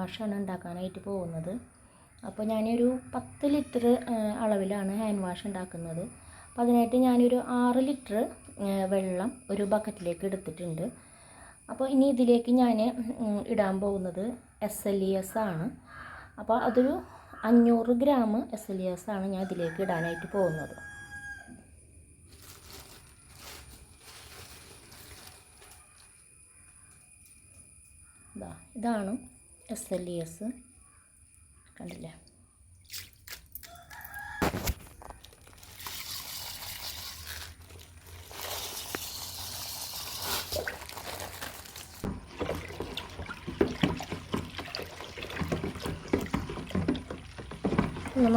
വാഷാണ് ഉണ്ടാക്കാനായിട്ട് പോകുന്നത്. അപ്പോൾ ഞാനൊരു പത്ത് ലിറ്റർ അളവിലാണ് ഹാൻഡ് വാഷ് ഉണ്ടാക്കുന്നത്. അപ്പോൾ അതിനായിട്ട് ഞാനൊരു ആറ് ലിറ്റർ വെള്ളം ഒരു ബക്കറ്റിലേക്ക് എടുത്തിട്ടുണ്ട്. അപ്പോൾ ഇനി ഇതിലേക്ക് ഞാൻ ഇടാൻ പോകുന്നത് എസ് എൽ ഇ എസ് ആണ്. അപ്പോൾ അതൊരു അഞ്ഞൂറ് gram S L E S ആണ് ഞാൻ ഇതിലേക്ക് ഇടാനായിട്ട് പോകുന്നത്. ഇതാ ഇതാണ് എസ് എൽ ഇ എസ് കണ്ടില്ലേ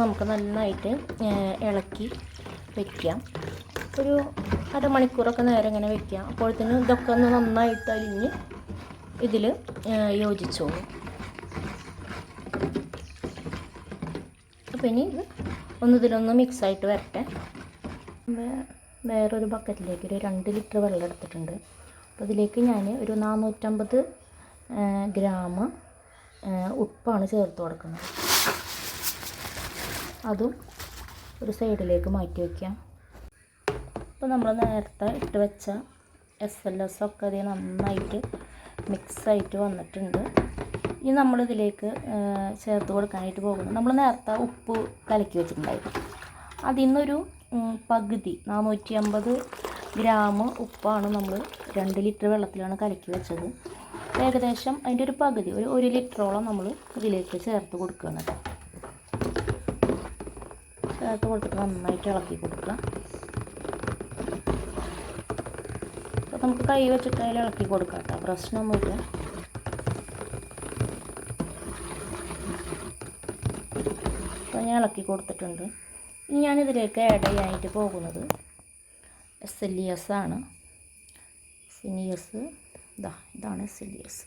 നമുക്ക് നന്നായിട്ട് ഇളക്കി വയ്ക്കാം ഒരു അരമണിക്കൂറൊക്കെ നേരം ഇങ്ങനെ വയ്ക്കാം അപ്പോഴത്തേനും ഇതൊക്കെ ഒന്ന് നന്നായിട്ട് അരിഞ്ഞ് ഇതിൽ യോജിച്ചോളും. അപ്പോൾ ഇനി ഇത് ഒന്ന് ഇതിലൊന്ന് മിക്സായിട്ട് വരട്ടെ. വേറൊരു ബക്കറ്റിലേക്ക് ഒരു രണ്ട് ലിറ്റർ വെള്ളം എടുത്തിട്ടുണ്ട്. അപ്പോൾ അതിലേക്ക് ഞാൻ ഒരു നാനൂറ്റമ്പത് ഗ്രാം ഉപ്പാണ് ചേർത്ത് കൊടുക്കുന്നത്. അതും ഒരു സൈഡിലേക്ക് മാറ്റി വയ്ക്കാം അപ്പോൾ നമ്മൾ നേരത്തെ ഇട്ട് വെച്ച എസ് എൽ എസ് ഒക്കെ അതിൽ നന്നായിട്ട് മിക്സായിട്ട് വന്നിട്ടുണ്ട്. ഇനി നമ്മളിതിലേക്ക് ചേർത്ത് കൊടുക്കാനായിട്ട് പോകുന്നു. നമ്മൾ നേരത്തെ ഉപ്പ് കലക്കി വെച്ചിട്ടുണ്ടായിരുന്നു. അതിൽ നിന്നൊരു പകുതി നാനൂറ്റി അമ്പത് ഗ്രാം ഉപ്പാണ് നമ്മൾ രണ്ട് ലിറ്റർ വെള്ളത്തിലാണ് കലക്കി വെച്ചത്. ഏകദേശം അതിന്റെ ഒരു പകുതി ഒരു ഒരു ലിറ്ററോളം നമ്മൾ ഇതിലേക്ക് ചേർത്ത് കൊടുക്കുകയാണ് ചേർത്ത് കൊടുത്തിട്ട് നന്നായിട്ട് ഇളക്കി കൊടുക്കുക. അപ്പോൾ നമുക്ക് കൈ വെച്ചിട്ട് അതിൽ ഇളക്കി കൊടുക്കാം കേട്ടോ. പ്രശ്നമൊന്നുമില്ല. ഞാൻ ഇളക്കി കൊടുത്തിട്ടുണ്ട്. ഇനി ഞാനിതിലേക്ക് ആഡ് ചെയ്യാനായിട്ട് പോകുന്നത് എസ് ആണ്. എസ് ഇതാ ഇതാണ് എസ് എൽ ഇ എസ്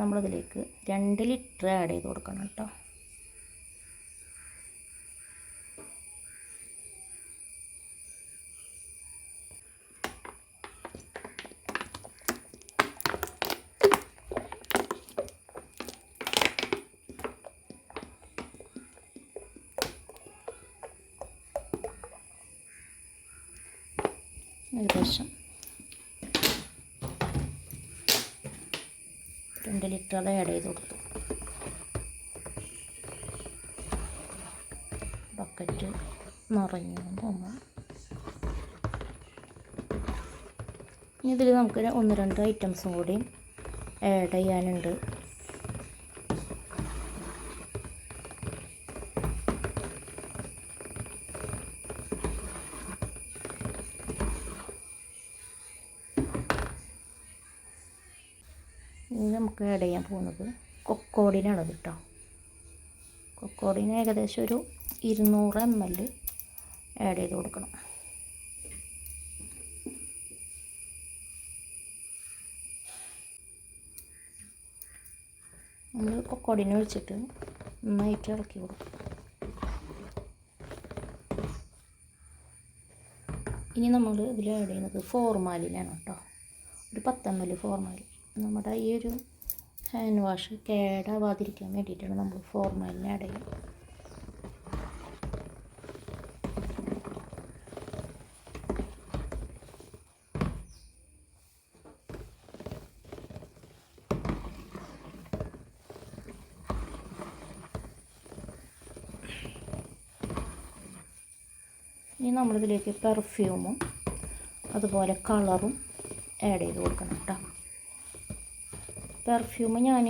നമ്മളിതിലേക്ക് രണ്ട് ലിറ്റർ ആഡ് ചെയ്ത് കൊടുക്കണം കേട്ടോ. ഏകദേശം രണ്ട് ലിറ്റർ അത് ആഡ് ചെയ്ത് കൊടുത്തു. ബക്കറ്റ് നിറഞ്ഞു തോന്നുന്നു. ഇനി ഇതിൽ നമുക്ക് ഒന്ന് രണ്ട് ഐറ്റംസും കൂടി ആഡ് ചെയ്യാനുണ്ട് ഇനി നമുക്ക് ആഡ് ചെയ്യാൻ പോകുന്നത് കൊക്കോഡിനാണ് കേട്ടോ. കൊക്കോടിന് ഏകദേശം ഒരു ഇരുന്നൂറ് എം എൽ ആഡ് ചെയ്ത് കൊടുക്കണം. നമ്മൾ കൊക്കോടിനെ ഒഴിച്ചിട്ട് നന്നായിട്ട് ഇളക്കി കൊടുക്കും. ഇനി നമ്മൾ ഇതിൽ ആഡ് ചെയ്യുന്നത് ഫോർമാലിനാണ് കേട്ടോ. ഒരു പത്ത് എം എൽ ഫോർമാലിൻ നമ്മുടെ ഈ ഒരു ഹാൻഡ് വാഷ് കേടാവാതിരിക്കാൻ വേണ്ടിയിട്ടാണ് നമ്മൾ ഫോർമാലിന് ആഡ് ഇനി നമ്മളിതിലേക്ക് പെർഫ്യൂമും അതുപോലെ കളറും ആഡ് ചെയ്ത് കൊടുക്കണം കേട്ടോ. പെർഫ്യൂം ഞാൻ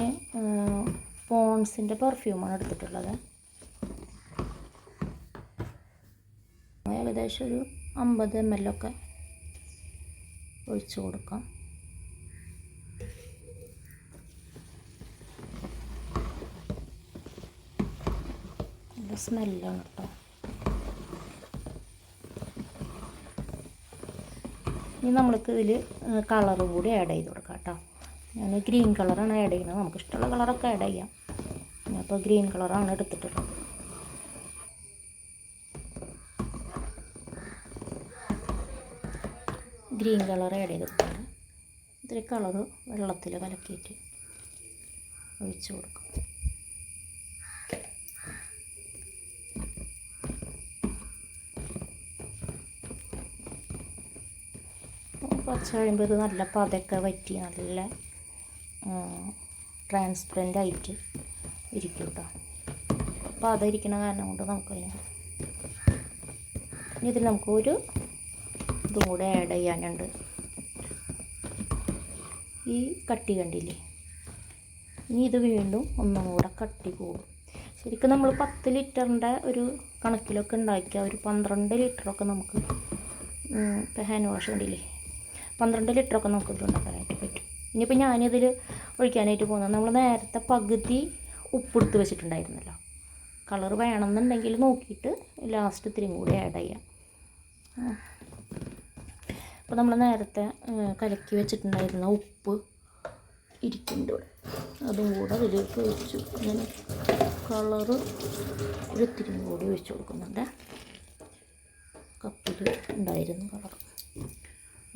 പോൺസിന്റെ പെർഫ്യൂമാണ് എടുത്തിട്ടുള്ളത്. ഏകദേശം ഒരു അമ്പത് എം എൽ ഒക്കെ ഒഴിച്ചു കൊടുക്കാം. നല്ല സ്മെല്ലാണ് കേട്ടോ ഇനി നമ്മൾക്ക് ഇതിൽ കളർ കൂടി ആഡ് ചെയ്ത് കൊടുക്കാം കേട്ടോ ഞാൻ ഗ്രീൻ കളറാണ് ആഡ് ചെയ്യുന്നത്. നമുക്ക് ഇഷ്ടമുള്ള കളറൊക്കെ ആഡ് ചെയ്യാം. ഞാനിപ്പോൾ ഗ്രീൻ കളറാണ് എടുത്തിട്ടുള്ളത്. ഗ്രീൻ കളർ ആഡ് ചെയ്തിട്ടുണ്ട്. ഇത്തിരി കളർ വെള്ളത്തിൽ കലക്കിയിട്ട് ഒഴിച്ച് കൊടുക്കും. കുറച്ച് കഴിയുമ്പോൾ ഇത് നല്ല പതൊക്കെ വറ്റി നല്ല ട്രാൻസ്പെറന്റ് ആയിട്ട് ഇരിക്കും കേട്ടോ അപ്പോൾ അതിരിക്കണ കാരണം കൊണ്ട് നമുക്കതിന് ഇനി ഇതിൽ നമുക്കൊരു ഇതും കൂടെ ആഡ് ചെയ്യാനുണ്ട്. ഈ കട്ടി കണ്ടില്ലേ? ഇനി ഇത് വീണ്ടും ഒന്നും കൂടെ കട്ടി കൂടും ശരിക്കും നമ്മൾ പത്ത് ലിറ്ററിന്റെ ഒരു കണക്കിലൊക്കെ ഉണ്ടാക്കിയ ഒരു പന്ത്രണ്ട് ലിറ്ററൊക്കെ നമുക്ക് ഇപ്പോൾ ഹാൻഡ് വാഷ് കണ്ടില്ലേ? പന്ത്രണ്ട് ലിറ്ററൊക്കെ നമുക്ക് ഇത് ഉണ്ടാക്കാനായിട്ട് പറ്റും. ഇനിയിപ്പോൾ ഞാനിതിൽ ഒഴിക്കാനായിട്ട് പോകുന്നത് നമ്മൾ നേരത്തെ പകുതി ഉപ്പെടുത്ത് വെച്ചിട്ടുണ്ടായിരുന്നല്ലോ. കളർ വേണമെന്നുണ്ടെങ്കിൽ നോക്കിയിട്ട് ലാസ്റ്റ് ഇത്തിരിയും കൂടി ആഡ് ചെയ്യാം. അപ്പോൾ നമ്മൾ നേരത്തെ കലക്കി വെച്ചിട്ടുണ്ടായിരുന്ന ഉപ്പ് ഇരിക്കുന്നുണ്ട് ഇവിടെ. അതും കൂടെ അതിലേക്ക് ഒഴിച്ചു. അങ്ങനെ കളറ് ഒരു ഇത്തിരിയും കൂടി ഒഴിച്ചു കൊടുക്കുന്നുണ്ട്. കപ്പിൽ ഉണ്ടായിരുന്നു കളർ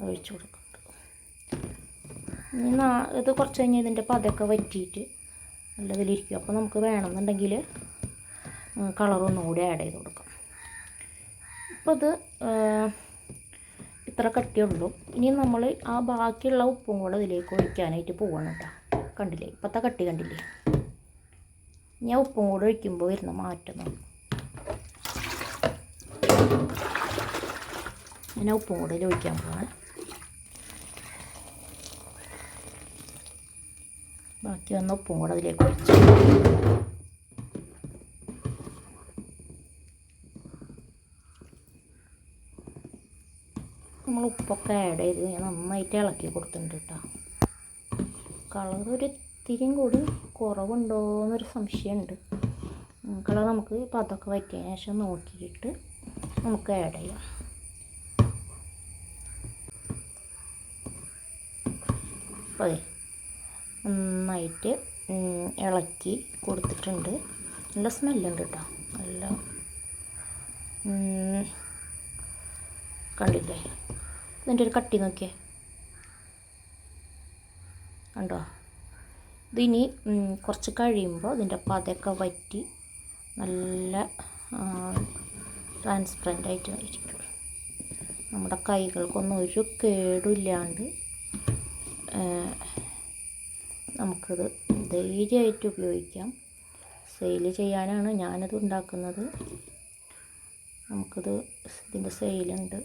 ഒഴിച്ചു ഇനി നാ- ഇത് കുറച്ച് കഴിഞ്ഞ് ഇതിന്റെ പതൊക്കെ വറ്റിയിട്ട് നല്ലതിലിരിക്കും. അപ്പോൾ നമുക്ക് വേണമെന്നുണ്ടെങ്കിൽ കളറൊന്നും കൂടി ആഡ് ചെയ്ത് കൊടുക്കാം. അപ്പോൾ ഇത് ഇത്ര കട്ടിയുള്ളൂ ഇനി നമ്മൾ ആ ബാക്കിയുള്ള ഉപ്പും കൂടെ ഇതിലേക്ക് ഒഴിക്കാനായിട്ട് പോവാണ് കേട്ടോ. കണ്ടില്ലേ? ഇപ്പോഴത്തെ കട്ടി കണ്ടില്ലേ? ഞാൻ ഉപ്പും കൂടെ ഒഴിക്കുമ്പോൾ വരുന്ന മാറ്റം ഞാൻ ഉപ്പും കൂടെ ഒഴിക്കാൻ പോവാണ്. ബാക്കി വന്ന ഉപ്പും കൂടെ അതിലേക്ക്. ഒഴിച്ചു നമ്മൾ ഉപ്പൊക്കെ ആഡ് ചെയ്ത് ഞാൻ നന്നായിട്ട് ഇളക്കി കൊടുത്തിട്ടുണ്ട് കേട്ടോ കളർ ഒരു ഇത്തിരിയും കൂടി കുറവുണ്ടോ എന്നൊരു സംശയമുണ്ട് കളർ നമുക്ക് ഇപ്പം അതൊക്കെ വറ്റിയതിന് ശേഷം നോക്കിയിട്ട് നമുക്ക് ആഡ് ചെയ്യാം. അപ്പോൾ നന്നായിട്ട് ഇളക്കി കൊടുത്തിട്ടുണ്ട്. നല്ല സ്മെല്ലുണ്ട് കേട്ടോ നല്ല കണ്ടില്ലേ? ഒരു കട്ടി നോക്കിയേ. കണ്ടോ? ഇതിനി കുറച്ച് കഴിയുമ്പോൾ ഇതിന്റെ പതൊക്കെ വറ്റി നല്ല ട്രാൻസ്പെറന്റ് ആയിട്ട് ഇരിക്കും നമ്മുടെ കൈകൾക്കൊന്നും ഒരു കേടുമില്ലാണ്ട് നമുക്കിത് ധൈര്യമായിട്ട് ഉപയോഗിക്കാം. സെയിൽ ചെയ്യാനാണ് ഞാനത് ഉണ്ടാക്കുന്നത്. നമുക്കത് ഇതിന്റെ സെയിലുണ്ട്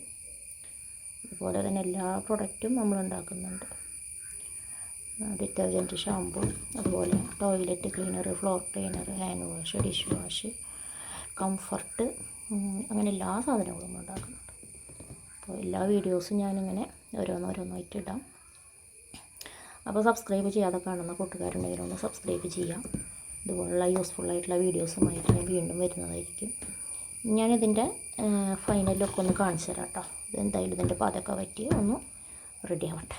അതുപോലെ തന്നെ എല്ലാ പ്രൊഡക്റ്റും നമ്മൾ ഉണ്ടാക്കുന്നുണ്ട്. ഡിറ്റർജന്റ് ഷാമ്പു അതുപോലെ toilet cleaner floor cleaner hand wash dish wash comfort അങ്ങനെ എല്ലാ സാധനങ്ങളും ഉണ്ടാക്കുന്നുണ്ട്. അപ്പോൾ എല്ലാ വീഡിയോസും ഞാനിങ്ങനെ ഓരോന്നോരോന്നായിട്ട് ഇടാം. അപ്പോൾ സബ്സ്ക്രൈബ് ചെയ്യാതെ കാണുന്ന കൂട്ടുകാരുണ്ടെങ്കിൽ ഒന്ന് സബ്സ്ക്രൈബ് ചെയ്യാം ഇതുപോലുള്ള യൂസ്ഫുള്ളായിട്ടുള്ള വീഡിയോസുമായിട്ട് ഞാൻ വീണ്ടും വരുന്നതായിരിക്കും. ഞാനിതിന്റെ ഫൈനൽ ലുക്ക് ഒന്ന് കാണിച്ചു തരാം കേട്ടോ. ഇതെന്തായാലും ഇതിന്റെ പതൊക്കെ പറ്റി ഒന്ന് റെഡി ആവട്ടെ.